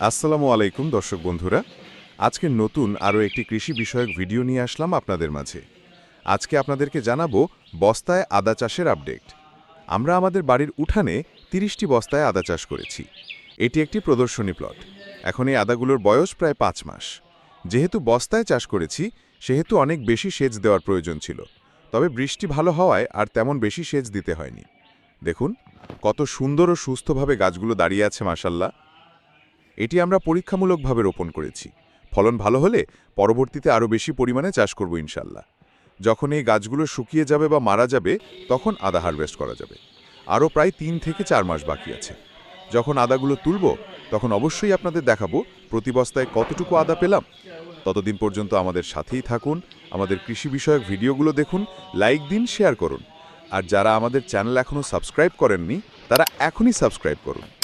আসসালামু আলাইকুম, দর্শক বন্ধুরা। আজকে নতুন আরও একটি কৃষি বিষয়ক ভিডিও নিয়ে আসলাম আপনাদের মাঝে। আজকে আপনাদেরকে জানাব বস্তায় আদা চাষের আপডেট। আমরা আমাদের বাড়ির উঠানে তিরিশটি বস্তায় আদা চাষ করেছি। এটি একটি প্রদর্শনী প্লট। এখন এই আদাগুলোর বয়স প্রায় পাঁচ মাস। যেহেতু বস্তায় চাষ করেছি, সেহেতু অনেক বেশি সেচ দেওয়ার প্রয়োজন ছিল। তবে বৃষ্টি ভালো হওয়ায় আর তেমন বেশি সেচ দিতে হয়নি। দেখুন, কত সুন্দর ও সুস্থভাবে গাছগুলো দাঁড়িয়ে আছে মাসাল্লাহ এটি আমরা পরীক্ষামূলকভাবে রোপণ করেছি। ফলন ভালো হলে পরবর্তীতে আরও বেশি পরিমাণে চাষ করব ইনশাল্লাহ। যখন এই গাছগুলো শুকিয়ে যাবে বা মারা যাবে, তখন আদা হারভেস্ট করা যাবে। আরও প্রায় তিন থেকে চার মাস বাকি আছে। যখন আদাগুলো তুলব, তখন অবশ্যই আপনাদের দেখাবো প্রতি বস্তায় কতটুকু আদা পেলাম। ততদিন পর্যন্ত আমাদের সাথেই থাকুন, আমাদের কৃষি বিষয়ক ভিডিওগুলো দেখুন, লাইক দিন, শেয়ার করুন। আর যারা আমাদের চ্যানেল এখনও সাবস্ক্রাইব করেননি, তারা এখনই সাবস্ক্রাইব করুন।